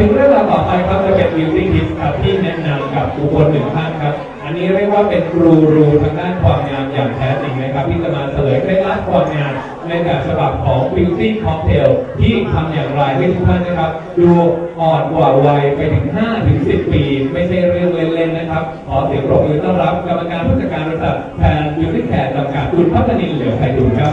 ถึงเรื่องราวต่อไปครับจะเป็น beauty tip ครับที่แนะนำกับบุคคลหนึ่งท่านครับ อันนี้เรียกว่าเป็นครูรูทางด้านความงามอย่างแท้จริงนะครับที่จะมาเฉลยเคล็ดลับความงามในแบบฉบับของ beauty cocktail ที่ทำอย่างไรให้ทุกท่านนะครับ ดูอ่อนกว่าวัยไปถึง5ถึง10 ปี ไม่ใช่เรื่องเล่นๆนะครับขอเสียงปรบมือต้อนรับกรรมการผู้จัดการบริษัทแพน beauty care จำกัดคุณพัฒนินเหลือไทยดุลครับ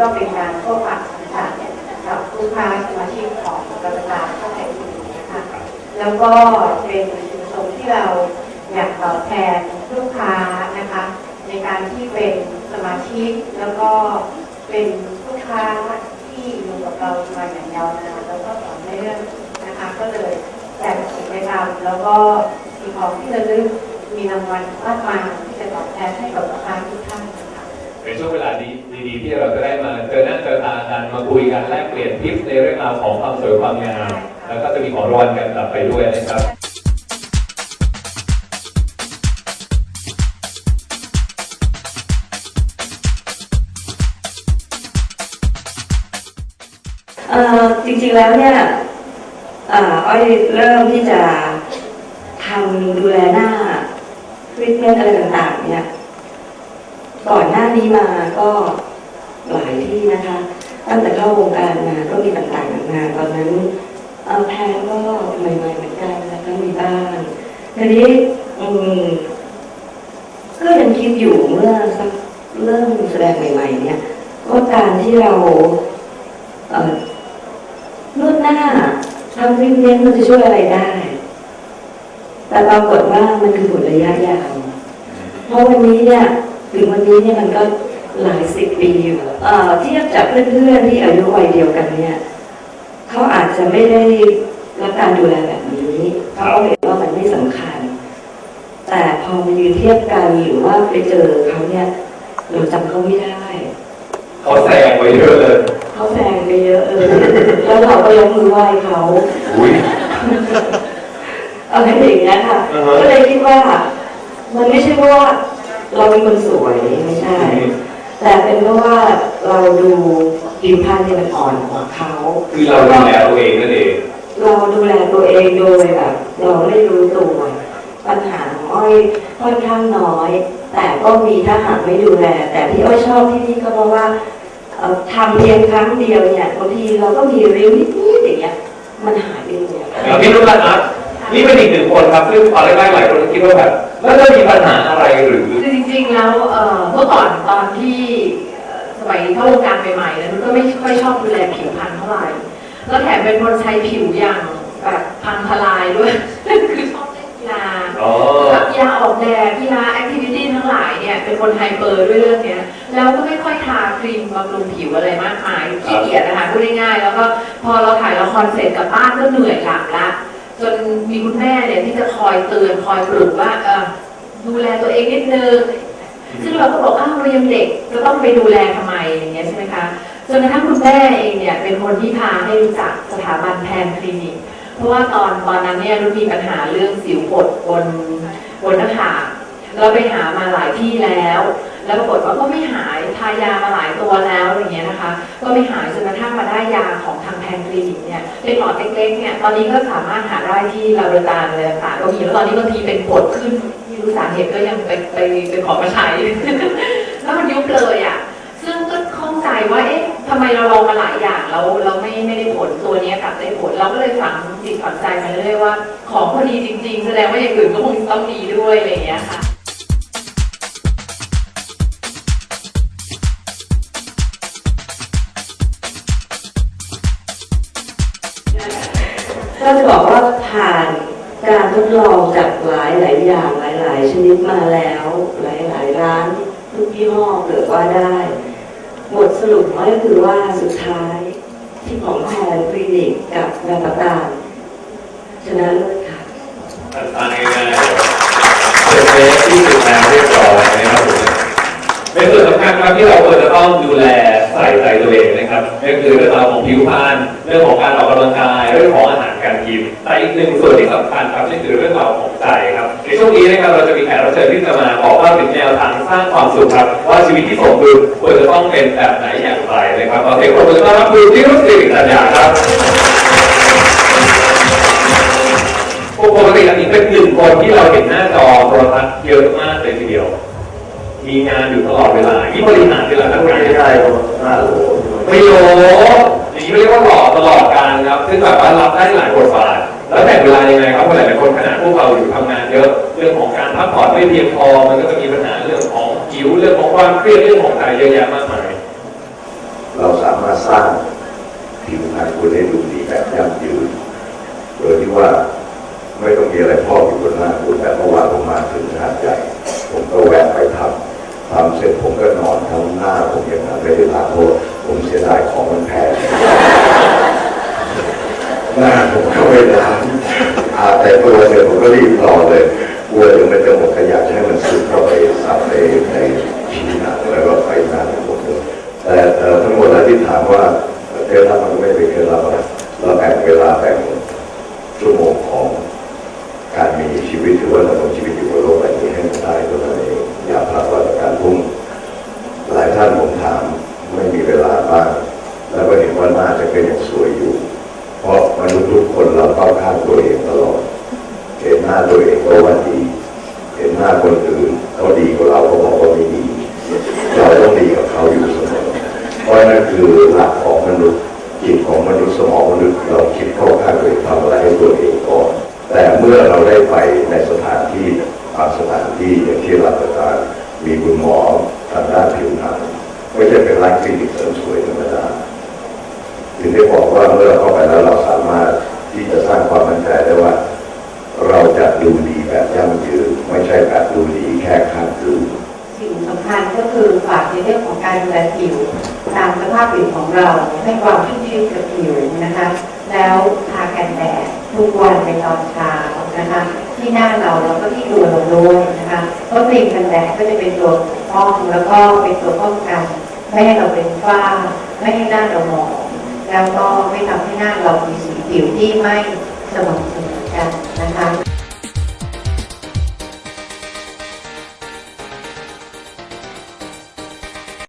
ก็เป็นการพบปะสังสรรค์กับลูกค้าสมาชิกของกรรมการเข้าแข่งขันนะคะแล้วก็เป็นจุดประสงค์ที่เราอยากตอบแทนลูกค้านะคะ ในการที่เป็นสมาชิกแล้วก็เป็นลูกค้าที่อยู่กับเรามาอย่างยาวนานแล้วก็ต่อเนื่องนะคะ ก็เลยจัดกิจกรรมแล้วก็มีของที่ระลึกมีรางวัลมากมายที่จะตอบแทนให้กับลูกค้าทุกท่านนะคะเป็นช่วงเวลาดีดีๆที่เราจะได้ มาคุยกันแลกเปลี่ยนทิปในเรื่องราวของความสวยความงามแล้วก็จะมีของรางวัลกันกลับไปด้วยนะครับเอ่อจริงๆแล้วเนี่ยเอ่ออ้อยเริ่มที่จะทำดูแลหน้าทรีทเมนต์อะไรต่างๆเนี่ยก่อนหน้านี้มาก็หลายที่นะคะ ตั้งแต่เข้าวงการมาก็มีต่างๆนานาตอนนั้นเอ่อแพนก็ใหม่ๆเหมือนกันนะคะมีบ้างทีนี้อืมก็ยังคิดอยู่เมื่อสักเริ่มแสดงใหม่ ๆ เนี่ยว่าการที่เราเออนวดหน้าทำรีทเนต์มันจะช่วยอะไรได้ แต่ปรากฏว่ามันคือผลระยะยาวเพราะวันนี้เนี่ยถึงวันนี้เนี่ยมันก็ หลายสิบปีอยู่เอ่อเทียบจากเพื่อนๆที่อายุวัยเดียวกันเนี่ยเขาอาจจะไม่ได้รับการดูแลแบบนี้เขาก็เห็นว่ามันไม่สำคัญ แต่พอมายืนเทียบกันหรือว่าไปเจอเขาเนี่ยเราจำเขาไม่ได้เขาแซงไว้เยอะเลยเขาแซงไปเยอะเออแล้วเราก็ยกมือไหว้เขาอุ้ยอะไรอย่างเงี้ยค่ะอือฮะก็เลยคิดว่ามันไม่ใช่เพราะว่าเราเป็นคนสวยไม่ใช่ แต่เป็นเพราะว่าเราดูผิวพรรณเนี่ยมันอ่อนกว่าเขาคือเราดูแลตัวเองนั่นเองเราดูแลตัวเองโดยแบบเราไม่รู้ตัวปัญหาของอ้อยค่อนข้างน้อย แต่ก็มีถ้าหากไม่ดูแล แต่ที่อ้อยชอบที่นี่ก็เพราะว่าเอ่อทำเพียงครั้งเดียวเนี่ยบางทีเราก็มีริ้วนิดๆอย่างเงี้ยมันหายไปเลยอย่างพี่นุ่นละครับ นี่เป็นอีกหนึ่งคนครับซึ่งตอนแรกๆหลายคนก็คิดว่าแบบแล้วจะมีปัญหาอะไรหรือคือจริงๆแล้วเอ่อเมื่อก่อนตอนที่เอ่อสมัยเข้าวงการใหม่ๆเนี่ยมันก็ไม่ค่อยชอบดูแลผิวพรรณเท่าไหร่แล้วแถมเป็นคนใช้ผิวอย่างแบบพังทลายด้วยคือชอบเล่นกีฬาอ๋อแบบกีฬาออกแดดกีฬาแอคทิวิตี้ทั้งหลายเนี่ยเป็นคนไฮเปอร์ด้วยเรื่องเนี้ยแล้วก็ไม่ค่อยทาครีมบำรุงผิวอะไรมากมายขี้เกียจนะคะพูดง่ายๆแล้วก็พอเราถ่ายละครเสร็จกลับบ้านก็เหนื่อยหลับละ จนมีคุณแม่เนี่ยที่จะคอยเตือนคอยปลุกว่าเออดูแลตัวเองนิดนึงซึ่งเราก็บอกอ้าวเรายังเด็กจะต้องไปดูแลทำไมอย่างเงี้ยใช่ไหมคะจนกระทั่งคุณแม่เองเนี่ยเป็นคนที่พาให้รู้จักสถาบันแพนคลินิก เพราะว่าตอนตอนนั้นเนี่ยรุ่นมีปัญหาเรื่องสิวผดบนบนหน้าผากเราไปหามาหลายที่แล้ว แล้วปรากฏว่าก็ไม่หายทายามาหลายตัวแล้วอย่างเงี้ยนะคะ ก็ไม่หายจนกระทั่งมาได้ยาของทางแพนคลินิกเนี่ยเป็นหลอดเล็กๆเนี่ยตอนนี้ก็สามารถหาได้ที่ลาบราตาเลยต่างก็มีแล้วตอนนี้บางทีเป็นผดขึ้นไม่รู้สาเหตุก็ยังไปไปไปขอมาใช้แล้วมันยุบเลยอะซึ่งก็ข้องใจว่าเอ๊ะทำไมเราลองมาหลายอย่างแล้วเราไม่ไม่ได้ผลตัวนี้กลับได้ผลเราก็เลยฝังจิตฝังใจมาเรื่อยๆว่า ของพอดีจริง ๆ แสดงว่าอย่างอื่นก็คงต้องดีด้วยอะไรอย่างเงี้ยค่ะ ก็จะบอกว่าผ่านการทดลองจากหลายหลายอย่างหลายหลายๆชนิดมาแล้ว หลายหลายร้านทุกยี่ห้อเกิดว่าได้ บทสรุปก็คือว่าสุดท้ายที่ของแพนคลินิกกับนาตาตาชนะเลิศค่ะตัดง่ายๆเป็นเฟสที่สุดแล้วเรียบร้อยนะครับผมเป็นส่วนสำคัญครับที่เราควรจะต้องดูแลใส่ใจตัวตัวเองนะครับนั่นคือเรื่องราวของผิวพรรณเรื่องของการออกกำลังกายเรื่องของ อาหารการกินแต่อีกหนึ่งส่วนที่สำคัญครับนั่นคือเรื่องราวของใจครับ ในช่วงนี้นะครับเราจะมีแขกรับเชิญที่จะมาบอกเล่าถึงแนวทางสร้างความสุขครับ ว่าชีวิตที่สมดุลควรจะต้องเป็นแบบไหนอย่างไรนะครับขอเสียงปรบมือต้อนรับคุณที่รุ่สิริสัญญาครับปกติอันนี้เป็นหนึ่งคนที่เราเห็นหน้าจอโทรทัศน์เยอะมากเลยทีเดียว มีงานอยู่ตลอดเวลาที่บริหารเวลาทำงานไม่ได้ไม่โลอย่างนี้เรียกว่าหล่อตลอดการครับ ซึ่งแบบว่ารับได้หลายบ แล้วแบ่งเวลายังไงครับเพราะหลายๆคนขนาดพวกเราอยู่ทำงานเยอะเรื่องของการพักผ่อนไม่เพียงพอ มันก็จะมีปัญหาเรื่องของผิวเรื่องของความเครียดเรื่องของใจเยอะแยะมากมายเราสามารถสร้างผิวพรรณคุณให้ดูดีแบบยั่งยืนโดยที่ว่าไม่ต้องมีอะไรพ่ออยู่บนหน้าคุณแต่เมื่อวานผมมาถึงหาดใหญ่ผมก็แวะไปทำทำเสร็จผมก็นอนทั้งหน้า ผมอย่างนั้นไม่ได้ลางเพราะผมเสียดายของมันแพง หน้าผมก็ไม่ล้างอาแต่ตัวเนี่ยผมก็รีบรอเลยกลัวเดี๋ยวมันจะหมดขยะจะให้มันซึมเข้าไปซับในในผิวหนังแล้วก็ไปหน้าของผมด้วยแต่เอ่อทั้งหมดแล้วที่ถามว่าเคล็ดลับมันก็ไม่เป็นเคล็ดลับนะเราแบ่งเวลาแบ่งชั่วโมงของการมีชีวิตหรือว่าดำรงชีวิตอยู่บนโลกใบนี้ให้มันได้เท่านั้นเองอย่าพลาดว่าจากการพุ่ง หลายท่านผมถามไม่มีเวลาบ้าง แล้วก็เห็ นว่าหน้าจะเป็นยังสวยอยู่ เพราะมนุษย์ทุกคนเราเข้าข้างตัวเองตลอด เห็นหน้าตัวเองก็ว่าดี เห็นหน้าคนอื่นเขาดีกว่าเราก็บอกว่าไม่ดี เราต้องดีกับเขาอยู่เสมอ เพราะนั่นคือหลักของมนุษย์จิตของมนุษย์สมองมนุษย์เราคิดเข้าข้างตัวเองทำอะไรให้ตัวเองก่อน แต่เมื่อเราได้ไปในสถานที่บางสถานที่อย่างที่รับประทานมีคุณหมอทางด้านผิวหนังไม่ใช่เป็นร้านคลินิกเสริมสวยธรรมดา ถึงได้บอกว่าเมื่อเราเข้าไปแล้วเราสามารถที่จะสร้างความมั่นใจได้ว่า เราจะดูดีแบบยั่งยืนไม่ใช่แบบดูดีแค่ข้ามคืนสิ่งสำคัญก็คือฝากในเรื่องของการดูแลผิวตามสภาพผิวของเราให้ความชุ่มชื้นกับผิวนะคะแล้วทากันแดดทุกวันในตอนเช้านะคะที่หน้าเราแล้วก็ที่ตัวเราด้วยนะคะเพราะครีมกันแดดก็จะเป็นตัวปกป้องแล้วก็เป็นตัวป้องกัน ไม่ให้เราเป็นฝ้า ไม่ให้หน้าเราหมอง แล้วก็ไม่ทำให้หน้าเรามีสีผิวที่ไม่สม่ำเสมอกันนะคะ